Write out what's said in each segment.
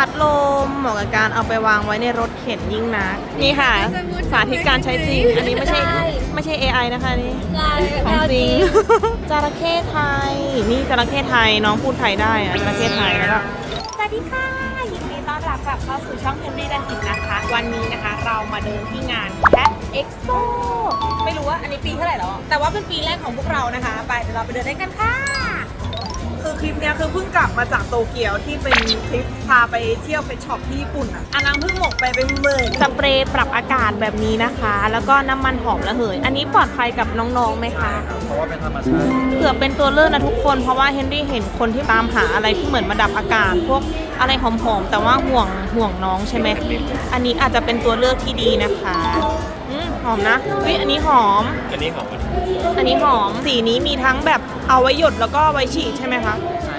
พัดลมเหมาะกับการเอาไปวางไว้ในรถเข็นยิ่งนัก นี่ค่ะ สาธิตการใช้จริง อันนี้ไม่ใช่ไม่ใช่ AI นะคะนี่ของจริงจระเข้ไทย นี่จระเข้ไทยน้องพูดไทยได้อะจระเข้ไทยแล้วก็สวัสดีค่ะยินดีต้อนรับกลับเข้าสู่ช่องเฮนรี่ดันทินนะคะ วันนี้นะคะเรามาเดินที่งาน Cat Expo ไม่รู้ว่าอันนี้ปีเท่าไหร่แล้วอะแต่ว่าเป็นปีแรกของพวกเรานะคะ ไปเดี๋ยวเราไปเดินได้กันค่ะ คือคลิปเนี้ยคือเพิ่งกลับมาจากโตเกียวที่เป็นคลิปพาไปเที่ยวไปช็อปที่ญี่ปุ่นอะอันนั้นเพิ่งหมกไปเป็นหมื่นสเปรย์ปรับอากาศแบบนี้นะคะ แล้วก็น้ำมันหอมระเหย อันนี้ปลอดภัยกับน้องๆไหมคะ เพราะว่าเป็นธรรมชาติเผื่อเป็นตัวเลือกนะทุกคน เพราะว่าเฮนรี่เห็นคนที่ตามหาอะไรที่เหมือนมาดับอากาศ พวกอะไรหอมๆ แต่ว่าห่วงห่วงน้องใช่ไหม อันนี้อาจจะเป็นตัวเลือกที่ดีนะคะอืม หอมนะเฮ้ยอันนี้หอม อันนี้ของมันอันนี้หอม สีนี้มีทั้งแบบเอาไว้หยดแล้วก็เอาไว้ฉีดใช่ไหมคะใช่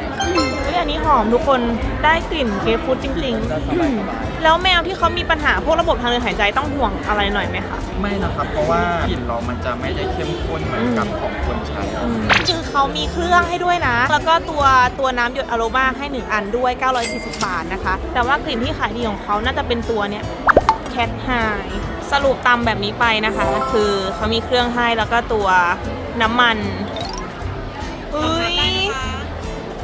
เฮ้ยอันนี้หอมทุกคน ได้กลิ่นเกรปฟรุตจริงจะสบายสบายๆแล้วแมวที่เขามีปัญหาพวกระบบทางเดินหายใจต้องห่วงอะไรหน่อยไหมคะ ไม่นะครับ เพราะว่ากลิ่นเรามันจะไม่ได้เข้มข้นเหมือนกับของคนใช้คือเขามีเครื่องให้ด้วยนะ แล้วก็ตัวตัวน้ำหยดอโรมาให้ 1 อันด้วย 940 บาทนะคะ แต่ว่ากลิ่นที่ขายดีของเขาน่าจะเป็นตัวเนี้ยแคทไฮ สรุปตำแบบนี้ไปนะคะ คือเขามีเครื่องให้แล้วก็ตัวน้ำมันเอ้ย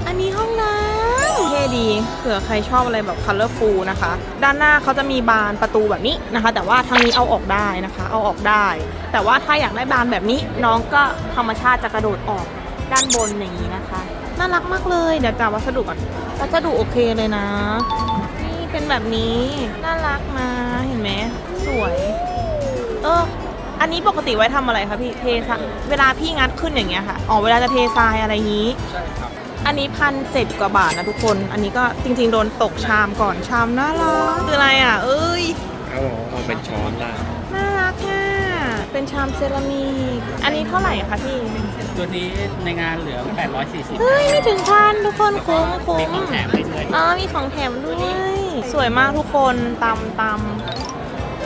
อันนี้ห้องน้ำเท่ดีเผื่อใครชอบอะไรแบบ colorful นะคะ ด้านหน้าเขาจะมีบานประตูแบบนี้นะคะ แต่ว่าทางนี้เอาออกได้นะคะ เอาออกได้ แต่ว่าถ้าอยากได้บานแบบนี้น้องก็ธรรมชาติจะกระโดดออกด้านบนอย่างนี้นะคะ น่ารักมากเลยเดี๋ยวจับวัสดุก่อนวัสดุโอเคเลยนะ นี่เป็นแบบนี้น่ารักนะเห็นไหม สวย เออ อันนี้ปกติไว้ทำอะไรคะพี่ เททรายเวลาพี่งัดขึ้นอย่างเงี้ยค่ะ อ๋อ เวลาจะเททรายอะไรอย่างนี้ ใช่ครับ อันนี้พันเจ็ดกว่าบาทนะทุกคน อันนี้ก็จริง ๆ โดนตกชามก่อนชามน่ารักคืออะไรอะ เอ้ยเอาเอาเป็นช้อนได้น่ารักอะ เป็นชามเซรามิก อันนี้เท่าไหร่คะพี่ ตัวนี้ในงานเหลือ 840 เฮ้ย ไม่ถึงพันทุกคนคุ้มคุ้มีมของแถมให้ด้วยอ๋อมีของแถมด้วย สวยมากทุกคนตำตำ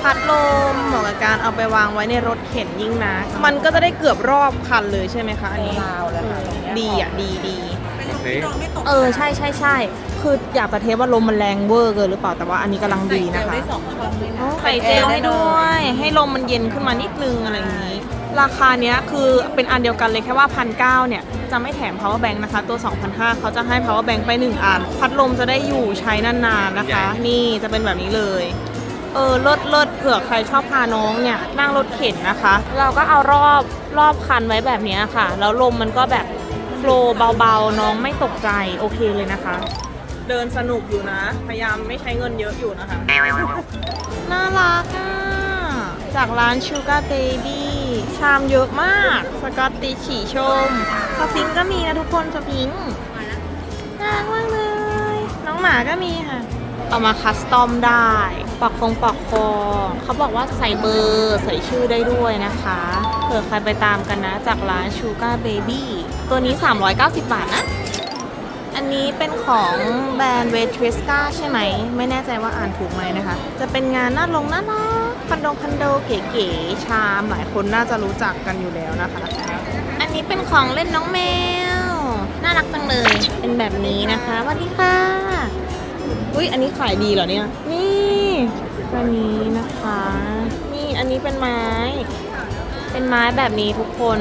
พัดลมเหมาะกับการเอาไปวางไว้ในรถเข็นยิ่งนะ มันก็จะได้เกือบรอบคันเลยใช่ไหมคะอันนี้ดีอะดีดีเออใช่ใช่ใช่คืออยากจะเทสว่าลมมันแรงเวอร์เกินหรือเปล่าแต่ว่าอันนี้กำลังดีนะคะอ๋อใส่เจลให้ด้วย ให้ลมมันเย็นขึ้นมานิดนึงอะไรอย่างนี้ ราคาเนี้ยคือเป็นอันเดียวกันเลยแค่ว่าพันเเนี่ย จะไม่แถม power bank นะคะ ตัว 2,500เขาจะให้ power bank ไป 1 อัน พัดลมจะได้อยู่ใช้นานๆนะคะ นี่จะเป็นแบบนี้เลย เออเลิศเลิศเผื่อใครชอบพาน้องเนี่ยนั่งรถเข็นนะคะ เราก็เอารอบรอบคันไว้แบบนี้ค่ะ แล้วลมมันก็แบบโฟล์เบาๆ น้องไม่ตกใจโอเคเลยนะคะ เดินสนุกอยู่นะ พยายามไม่ใช้เงินเยอะอยู่นะคะ น่ารักอะ จากร้าน Sugar Baby ชามเยอะมาก สกอตติฉี่ชมสฟิงก็มีนะทุกคนสฟิงน่ารักมากเลย น้องหมาก็มีค่ะ เอามาคัสตอมได้ ปอกคงปอกคอเขาบอกว่าใส่เบอร์ใส่ชื่อได้ด้วยนะคะเผื่อใครไปตามกันนะ จากร้าน Sugar Baby ตัวนี้ 390 บาทนะ อันนี้เป็นของแบรนด์เวทริสกาใช่ไหม ไม่แน่ใจว่าอ่านถูกไหมนะคะ จะเป็นงานน่าลงน่ารักคอนโดคอนโดเก๋ๆชามหลายคนน่าจะรู้จักกันอยู่แล้วนะคะ อันนี้เป็นของเล่นน้องแมว น่ารักจังเลย เป็นแบบนี้นะคะสวัสดีค่ะ อุ้ยอันนี้ขายดีเหรอเนี่ย นี่ อันนี้นะคะ นี่อันนี้เป็นไม้ เป็นไม้แบบนี้ทุกคน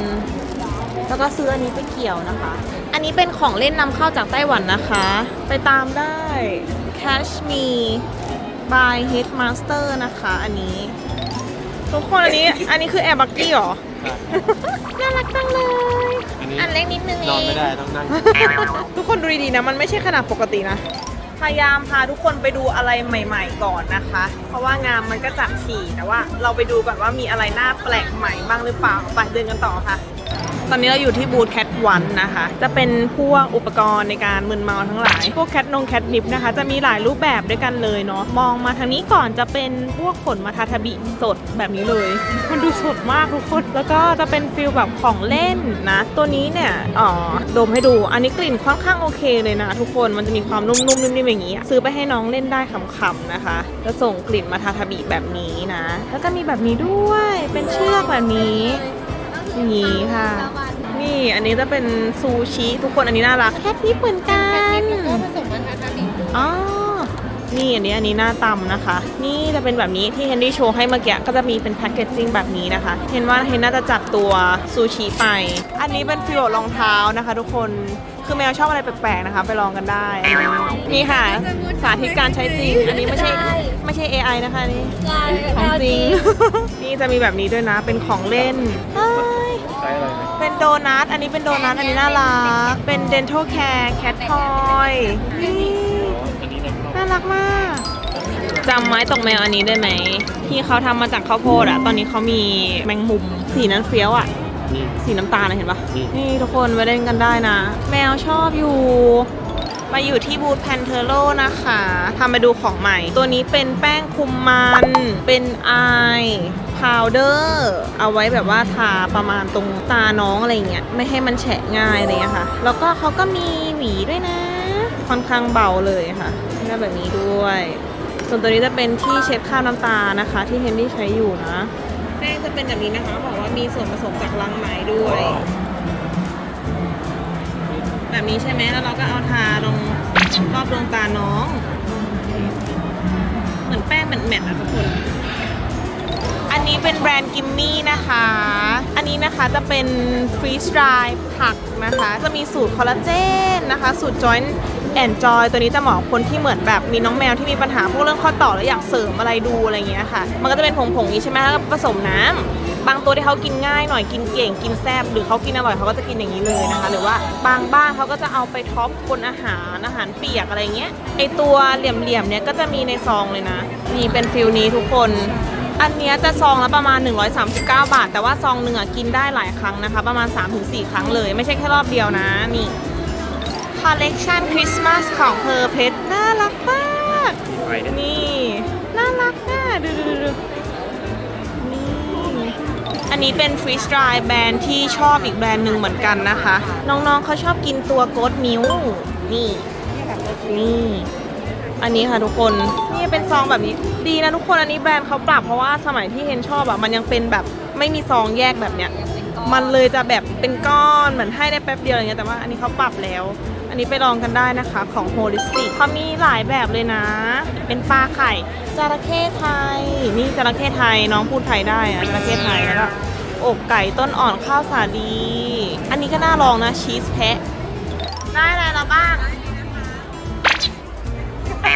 แล้วก็ซื้ออันนี้ไปเกี่ยวนะคะ อันนี้เป็นของเล่นนำเข้าจากไต้หวันนะคะ ไปตามได้ Cash Me by Headmaster นะคะ อันนี้ ทุกคนอันนี้ อันนี้คือแอร์บักกี้หรอ น่ารักจังเลย อันนี้อันเล็กนิดนึงเอง นอนไม่ได้ต้องนั่ง ทุกคนดูดีๆนะ มันไม่ใช่ขนาดปกตินะ พยายามพาทุกคนไปดูอะไรใหม่ ๆ ก่อนนะคะ เพราะว่างานมันก็จัดถี่แต่ว่า เราไปดูก่อนว่ามีอะไรน่าแปลกใหม่บ้างหรือเปล่าไปเดินกันต่อค่ะ ตอนนี้เราอยู่ที่บูธแคท วันนะคะ จะเป็นพวกอุปกรณ์ในการมึนเมาทั้งหลาย พวกแคทนงแคทนิปนะคะ จะมีหลายรูปแบบด้วยกันเลยเนาะ มองมาทางนี้ก่อนจะเป็นพวกขนมาทาทบิสดแบบนี้เลย มันดูสดมากทุกคน แล้วก็จะเป็นฟิลแบบของเล่นนะ ตัวนี้เนี่ยอ๋อดมให้ดู อันนี้กลิ่นค่อนข้างโอเคเลยนะ ทุกคน มันจะมีความนุ่มๆนิ่มๆอย่างนี้ ซื้อไปให้น้องเล่นได้ขำๆนะคะ จะส่งกลิ่นมาทาทบิแบบนี้นะ แล้วก็มีแบบนี้ด้วย เป็นเชือกแบบนี้อย่างนี้ค่ะ นี่อันนี้จะเป็นซูชิทุกคนอันนี้น่ารักแคทนิปเหมือนกันผสมมาทาทาบิอ๋อนี่อันนี้อันนี้หน้าตำนะคะ นี่จะเป็นแบบนี้ที่เฮนรี่โชว์ให้เมื่อกี้ก็จะมีเป็นแพคเกจจิ้งแบบนี้นะคะ เห็นว่าเฮนน่าจะจัดตัวซูชิไป อันนี้เป็นฟิโลรองเท้านะคะ ทุกคนคือแมวชอบอะไรแปลกๆนะคะ ไปลองกันได้อันนี้นี่ค่ะ สาธิตการใช้จริง อันนี้ไม่ใช่ไม่ใช่ AI นะคะนี่ของจริง นี่จะมีแบบนี้ด้วยนะเป็นของเล่นเฮ้ย ใช้อะไรไหม เป็นโดนัท อันนี้เป็นโดนัท อันนี้น่ารัก เป็น dental care cat toy นี่น่ารักมากจำไม้ตกแมวอันนี้ได้ไหม ที่เขาทำมาจากข้าวโพดอะตอนนี้เขามีแมงมุม สีนั้นเฟี้ยวอะนี่สีน้ำตาลนะเห็นปะนี่นี่ทุกคนมาเล่นกันได้นะ แมวชอบอยู่มาอยู่ที่บูธแพนเทโ o นะคะทำมาดูของใหม่ ตัวนี้เป็นแป้งคุมมัน เป็นไอ พาวเดอร์เอาไว้แบบว่าทาประมาณตรงตาน้องอะไรเงี้ยไม่ให้มันแฉะง่ายอะไรเงี้ยค่ะ แล้วก็เขาก็มีหวีด้วยนะ ค่อนข้างเบาเลยค่ะก็แบบนี้ด้วย ส่วนตัวนี้จะเป็นที่เช็ดคราบน้ำตานะคะ ที่เฮนรี่ใช้อยู่นะแป้งจะเป็นแบบนี้นะคะบอกว่ามีส่วนผสมจากรังไหมด้วย แบบนี้ใช่ไหมแล้วเราก็เอาทาลงรอบดวงตาน้อง เหมือนแป้งเหมือนแมทอะทุกคน อันนี้เป็นแบรนด์กิมมี่นะคะ อันนี้นะคะจะเป็นฟรีสไ i ร์ผักนะคะ จะมีสูตรคอลลาเจนนะคะ สูตร Joint and Joy ตัวนี้จะเหมาะคนที่เหมือนแบบมีน้องแมวที่มีปัญหาพวกเรื่องข้อต่อแล้วอยากเสริมอะไรดูอะไรอย่างเงี้ยค่ะ มันก็จะเป็นผงๆนี้ใช่ไหมแล้วก็ผสมน้ำบางตัวที่เขากินง่ายหน่อยกินเก่งกินแซ่บหรือเขากินอร่อยเขาก็จะกินอย่างนี้เลยนะคะ หรือว่าบางบ้านเขาก็จะเอาไปท็อปบนอาหารอาหารเปียกอะไรเงี้ยไอตัวเหลี่ยมๆเนี้ยก็จะมีในซองเลยนะนี่เป็นฟิลนี้ทุกคน อันเนี้ยจะซองละประมาณ 139 บาท แต่ว่าซองหนึ่งอะกินได้หลายครั้งนะคะ ประมาณ 3-4 ครั้งเลย ไม่ใช่แค่รอบเดียวนะ นี่คอลเลกชันคริสต์มาสของเพอร์เพชน่ารักมากไปเนี่ย นี่น่ารักอะดูดูดูดูนี่อันนี้เป็นฟรีสไตล์แบรนด์ที่ชอบอีกแบรนด์หนึ่งเหมือนกันนะคะ น้องๆเขาชอบกินตัวโกดมิลนี่ นี่ อันนี้ค่ะทุกคนนี่เป็นซองแบบนี้ดีนะทุกคนอันนี้แบรนด์เขาปรับเพราะว่าสมัยที่เฮนชอบอะมันยังเป็นแบบไม่มีซองแยกแบบเนี้ยมันเลยจะแบบเป็นก้อนเหมือนให้ได้แป๊บเดียวอย่างเงี้ยแต่ว่าอันนี้เขาปรับแล้ว อันนี้ไปลองกันได้นะคะของ Holistic เขามีหลายแบบเลยนะ เป็นปลาไข่จระเข้ไทย นี่จระเข้ไทยน้องพูดไทยได้อะจระเข้ไทยแล้วก็อกไก่ต้นอ่อนข้าวสาลี อันนี้ก็น่าลองนะชีสแพะ ได้อะไรแล้วบ้าง เ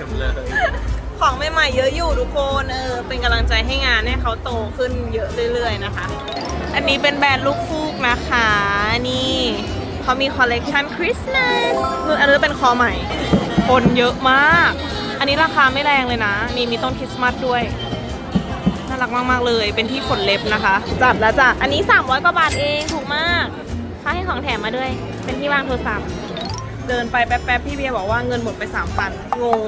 ต็มเลยของใหม่ๆเยอะอยู่ทุกคนเออเป็นกำลังใจให้งานให้เขาโตขึ้นเยอะเรื่อยๆนะคะ อันนี้เป็นแบรนด์ลูกฟูกนะคะ นี่เขามีคอลเลกชันคริสต์มาสอันนี้เป็นคอใหม่ คนเยอะมาก อันนี้ราคาไม่แรงเลยนะ นี่มีต้นคริสต์มาสด้วยน่ารักมากๆเลย เป็นที่ขนเล็บนะคะ จัดแล้วจ้ะ อันนี้ 300 กว่าบาทเอง ถูกมากเขาให้ของแถมมาด้วย เป็นที่วางโทรศัพท์ เดินไปแป๊บๆพี่เบียร์บอกว่าเงินหมดไป3,000งง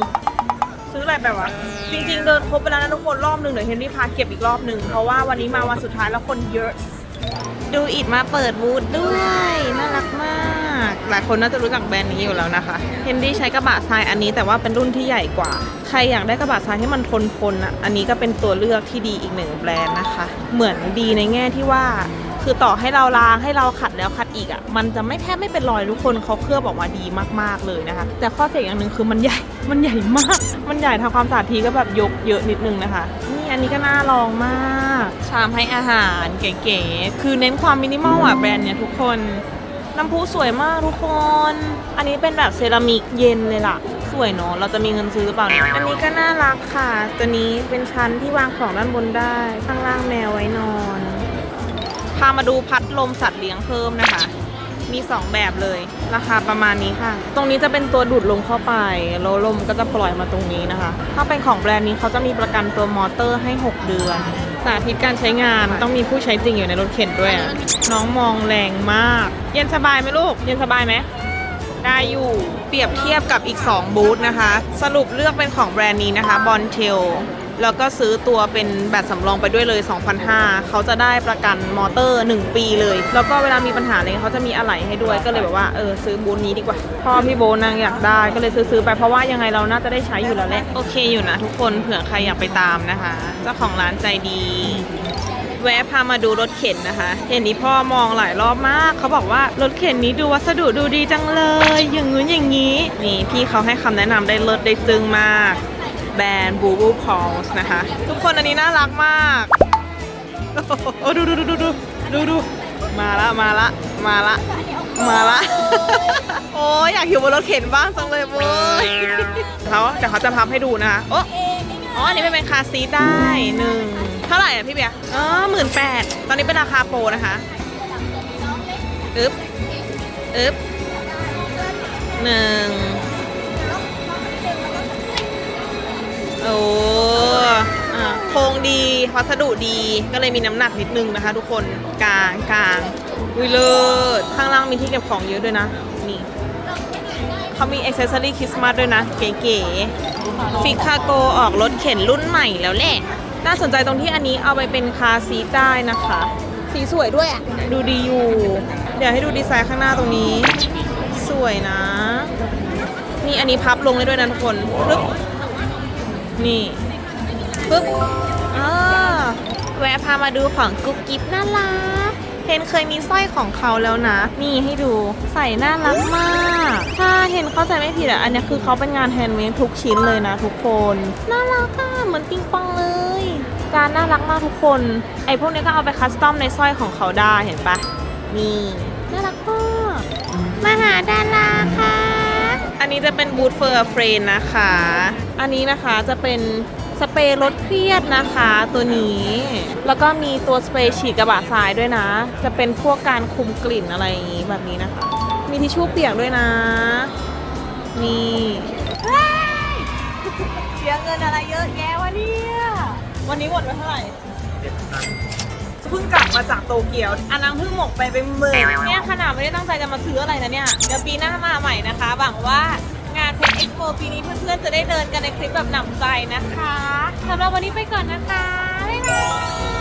ซื้ออะไรไปวะ จริงๆ เดินครบไปแล้วนะทุกคนรอบหนึ่งเดี๋ยวเฮนรี่พาเก็บอีกรอบหนึ่งเพราะว่าวันนี้มาวันสุดท้ายแล้วคนเยอะ ดูอิดมาเปิดบูธด้วย น่ารักมาก หลายคนน่าจะรู้จักแบรนด์นี้อยู่แล้วนะคะเฮนรี่ใช้กระบะทรายอันนี้แต่ว่าเป็นรุ่นที่ใหญ่กว่า ใครอยากได้กระบะทรายที่มันทนทนๆอะอันนี้ก็เป็นตัวเลือกที่ดีอีกหนึ่งแบรนด์นะคะ เหมือนดีในแง่ที่ว่า คือต่อให้เราล้างให้เราขัดแล้วขัดอีกอะมันจะไม่แทบไม่เป็นรอยทุกคนเขาเคลือบออกมาดีมากๆเลยนะคะ แต่ข้อเสียอย่างหนึ่งคือมันใหญ่มันใหญ่มาก มันใหญ่ทำความสะอาดทีก็แบบยกเยอะนิดนึงนะคะนี่อันนี้ก็น่าลองมาก ชามให้อาหารเก๋ๆคือเน้นความมินิมอลอะแบรนด์เนี่ยทุกคนน้ำพุสวยมากทุกคน อันนี้เป็นแบบเซรามิกเย็นเลยล่ะ สวยเนาะ เราจะมีเงินซื้อหรือเปล่าเนี่ย อันนี้ก็น่ารักค่ะ ตัวนี้เป็นชั้นที่วางของด้านบนได้ ข้างล่างแมวไว้นอน พามาดูพัดลมสัตว์เลี้ยงเพิ่มนะคะ มี 2 แบบเลย ราคาประมาณนี้ค่ะ ตรงนี้จะเป็นตัวดูดลมเข้าไปแล้วลมก็จะปล่อยมาตรงนี้นะคะ ถ้าเป็นของแบรนด์นี้เขาจะมีประกันตัวมอเตอร์ให้ 6 เดือน สาธิตการใช้งานต้องมีผู้ใช้จริงอยู่ในรถเข็นด้วยอะน้องมองแรงมาก เย็นสบายไหมลูก เย็นสบายไหมได้อยู่เปรียบเทียบกับอีก 2 บูธนะคะ สรุปเลือกเป็นของแบรนด์นี้นะคะบอลเทล แล้วก็ซื้อตัวเป็นแบตสำรองไปด้วยเลย2,500เขาจะได้ประกันมอเตอร์ 1 ปีเลย แล้วก็เวลามีปัญหาอะไรเขาจะมีอะไหล่ให้ด้วย ก็เลยแบบว่าเออซื้อบูธนี้ดีกว่า พ่อพี่โบนางอยากได้ก็เลยซื้อไปเพราะว่ายังไงเราน่าจะได้ใช้อยู่แล้วแหละ โอเคอยู่นะทุกคนเผื่อใครอยากไปตามนะคะ เจ้าของร้านใจดีแวะพามาดูรถเข็นนะคะ เห็นนี้พ่อมองหลายรอบมาก เขาบอกว่ารถเข็นนี้ดูวัสดุดูดีจังเลย อย่างงู้นอย่างนี้ นี่พี่เขาให้คำแนะนำได้เลิศได้จึงมาก แบรนด์บูบูพอลส์นะคะ ทุกคนอันนี้น่ารักมากโอ้ดูดูดูดูดูดูดูมาละมาละมาละมาละ โอ้ยอยากอยู่บนรถเข็นบ้างจังเลยเว้ยเขาเดี๋ยวเขาจะพับให้ดูนะคะโอ้อ๋ออันนี้เป็นคาซีได้หนึ่งเท่าไหร่อะพี่เบียร์อ๋อหมื่นแปดตอนนี้เป็นราคาโปรนะคะอึ๊บอึ๊บหนึ่ง โอ้อะโครงดีวัสดุดีก็เลยมีน้ำหนักนิดนึงนะคะ ทุกคนกลางกลางวิเลิศข้างล่างมีที่เก็บของเยอะด้วยนะนี่เขามีอ c เซ s ซอรี่คริสต์มาสด้วยนะ เก๋ๆฟิคาโกออกรถเข็นรุ่นใหม่แล้วแหละ น่าสนใจตรงที่อันนี้เอาไปเป็นคาร์ซีทได้นะคะ สีสวยด้วยอะ ดูดีอยู่ เดี๋ยวให้ดูดีไซน์ข้างหน้าตรงนี้ สวยนะ นี่อันนี้พับลงได้ด้วยนะทุกคนปึ๊บ นี่ปึ๊บอ่าแวะพามาดูของกุ๊กกิ๊บน่ารักเห็นเคยมีสร้อยของเขาแล้วนะ นี่ให้ดูใส่น่ารักมาก ถ้าเห็นเข้าใจไม่ผิดอะ อันนี้คือเขาเป็นงานแฮนด์เมดทุกชิ้นเลยนะทุกคน น่ารักอะ เหมือนปิงปองเลยการน่ารักมากทุกคน ไอพวกนี้ก็เอาไปคัสตอมในสร้อยของเขาได้เห็นปะนี่ น่ารักมากมาหาดาราค่ะ อันนี้จะเป็นบูทเฟอร์เฟรนนะคะ อันนี้นะคะจะเป็นสเปรย์ลดเครียดนะคะตัวนี้ แล้วก็มีตัวสเปรย์ฉีดกระบะทรายด้วยนะ จะเป็นพวกการคุมกลิ่นอะไรอย่างนี้แบบนี้นะคะ มีทิชชู่เปียกด้วยนะ นี่เสียเงินอะไรเยอะแยะวะเนี่ย วันนี้หมดไปเท่าไหร่ เพิ่งกลับมาจากโตเกียว อันนั้นเพิ่งหมกไปเป็นหมื่นเนี่ยขนาดไม่ได้ตั้งใจจะมาซื้ออะไรนะเนี่ย เดี๋ยวปีหน้ามาใหม่นะคะหวังว่างานเพชรเอ็กโปปีนี้เพื่อนๆจะได้เดินกันในคลิปแบบหนำใจนะคะสำหรับวันนี้ไปก่อนนะคะบ๊ายบาย